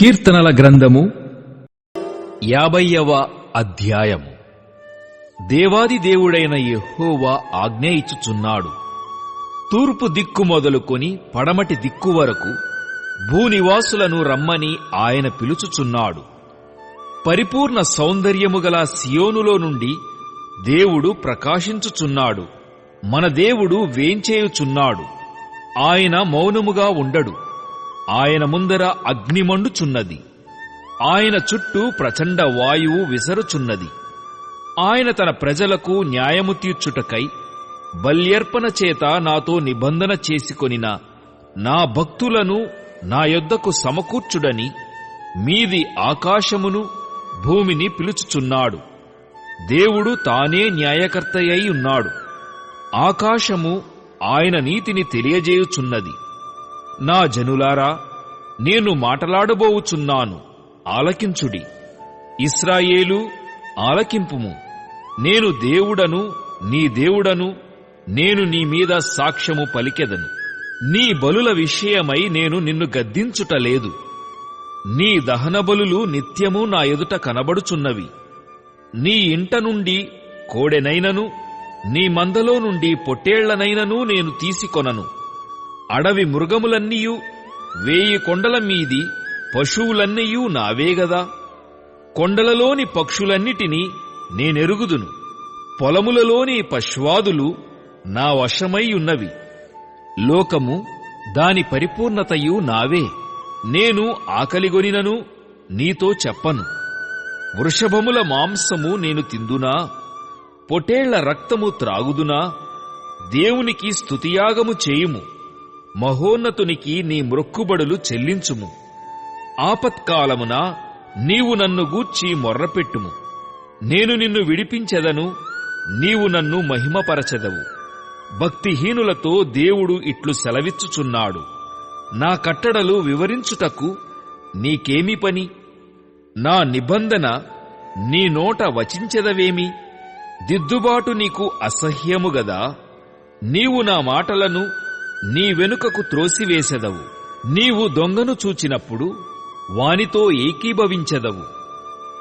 కీర్తనల గ్రంథము యాభైవ అధ్యాయము. దేవాది దేవుడైన యెహోవా ఆజ్ఞ ఇచ్చుచున్నాడు. తూర్పు దిక్కు మొదలుకొని పడమటి దిక్కు వరకు భూనివాసులను రమ్మని ఆయన పిలుచుచున్నాడు. పరిపూర్ణ సౌందర్యము గల సియోనులో నుండి దేవుడు ప్రకాశించుచున్నాడు. మన దేవుడు వేంచేయుచున్నాడు. ఆయన మౌనముగా ఉండడు. ఆయన ముందర అగ్నిమండుచున్నది ఆయన చుట్టూ ప్రచండ వాయువు విసరుచున్నది. ఆయన తన ప్రజలకు న్యాయము తీర్చుటకై బల్యర్పణ చేత నాతో నిబంధన చేసుకొనిన నా భక్తులను నా యొద్దకు సమకూర్చుడని మీది ఆకాశమును భూమిని పిలుచుచున్నాడు. దేవుడు తానే న్యాయకర్తయై ఉన్నాడు. ఆకాశము ఆయన నీతిని తెలియజేయుచున్నది. నా జనులారా నేను మాటలాడబోవుచున్నాను. ఆలకించుడి. ఇస్రాయేలు ఆలకింపుము. నేను దేవుడను నీ దేవుడను నేను నీ మీద సాక్ష్యము పలికెదను. నీ బలుల విషయమై నేను నిన్ను గద్దించుటలేదు. నీ దహనబలులు నిత్యము నా ఎదుట కనబడుచున్నవి. నీ ఇంట నుండి కోడెనైనను నీ మందలో నుండి పొట్టేళ్ళనైనను నేను తీసుకొనను. అడవి మృగములన్నీయు వేయి కొండల మీది పశువులన్నీయూ నావేగదా కొండలలోని పక్షులన్నిటినీ నేనెరుగుదును. పొలములలోని పశ్వాదులు నా వశమై ఉన్నవి. లోకము దాని పరిపూర్ణతయు నావే. నేను ఆకలిగొనినను నీతో చెప్పను. వృషభముల మాంసము నేను తిందునా? పొటేళ్ళ రక్తము త్రాగుదునా? దేవునికి స్తుతియాగము చేయుము. మహోన్నతునికి నీ మ్రొక్కుబడులు చెల్లించుము. ఆపత్కాలమున నీవు నన్ను గూర్చి మొర్రపెట్టుము. నేను నిన్ను విడిపించెదను నీవు నన్ను మహిమపరచెదవు. భక్తిహీనులతో దేవుడు ఇట్లు సెలవిచ్చుచున్నాడు. నా కట్టడలు వివరించుటకు నీకేమి పని? నా నిబంధన నీ నోట వచించెదవేమి? దిద్దుబాటు నీకు అసహ్యము గదా? నీవు నా మాటలను నీ వెనుకకు త్రోసివేసెదవు. నీవు దొంగను చూచినప్పుడు వానితో ఏకీభవించెదవు.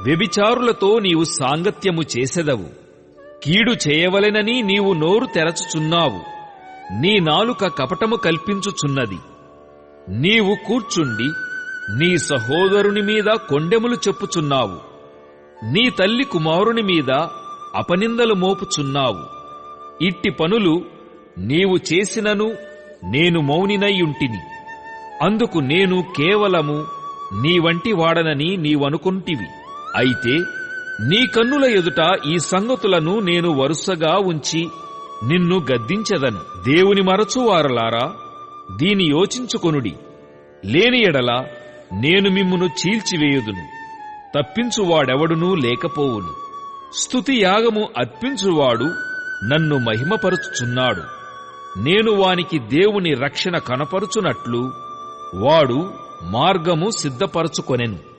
వ్యభిచారులతో నీవు సాంగత్యము చేసెదవు. కీడు చేయవలెనని నీవు నోరు తెరచుచున్నావు. నీ నాలుక కపటము కల్పించుచున్నది. నీవు కూర్చుండి నీ సహోదరుని మీద కొండెములు చెప్పుచున్నావు. నీ తల్లి కుమారుని మీద అపనిందలు మోపుచున్నావు. ఇట్టి పనులు నీవు చేసినను నేను మౌనినయ్యుంటిని అందుకు నేను కేవలము నీ వంటి వాడనని నీవనుకుంటివి. అయితే నీ కన్నుల ఎదుట ఈ సంగతులను నేను వరుసగా ఉంచి నిన్ను గద్దించదను. దేవుని మరచువారలారా దీని యోచించుకొనుడి. లేని ఎడల నేను మిమ్మును చీల్చివేయుదును. తప్పించువాడెవడునూ లేకపోవును. స్తుతి యాగము అర్పించువాడు నన్ను మహిమపరుచుచున్నాడు. నేను వానికి దేవుని రక్షణ కనపరుచునట్లు వాడు మార్గము సిద్ధపరచుకొనెను.